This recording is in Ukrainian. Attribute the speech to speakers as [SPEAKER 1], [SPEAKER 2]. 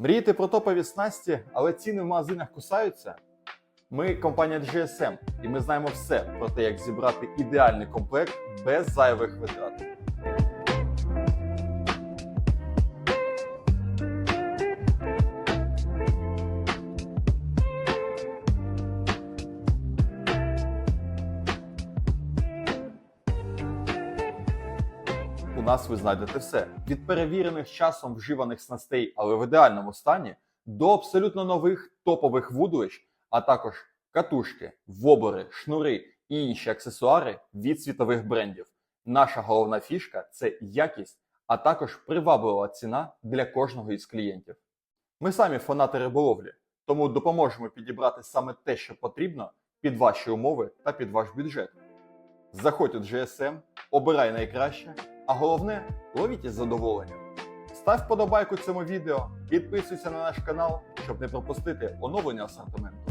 [SPEAKER 1] Мрієте про топові снасті, але ціни в магазинах кусаються? Ми компанія GSM, і ми знаємо все про те, як зібрати ідеальний комплект без зайвих витрат. Нас ви знайдете все від перевірених часом вживаних снастей, але в ідеальному стані, до абсолютно нових топових вудлищ, а також катушки, вобори, шнури і інші аксесуари від світових брендів. Наша головна фішка це якість, а також приваблива ціна для кожного із клієнтів. Ми самі фанати риболовлі, тому допоможемо підібрати саме те, що потрібно під ваші умови та під ваш бюджет. Заходь у GSM, обирай найкраще, а головне ловіть із задоволенням. Став вподобайку цьому відео, підписуйся на наш канал, щоб не пропустити оновлення асортименту.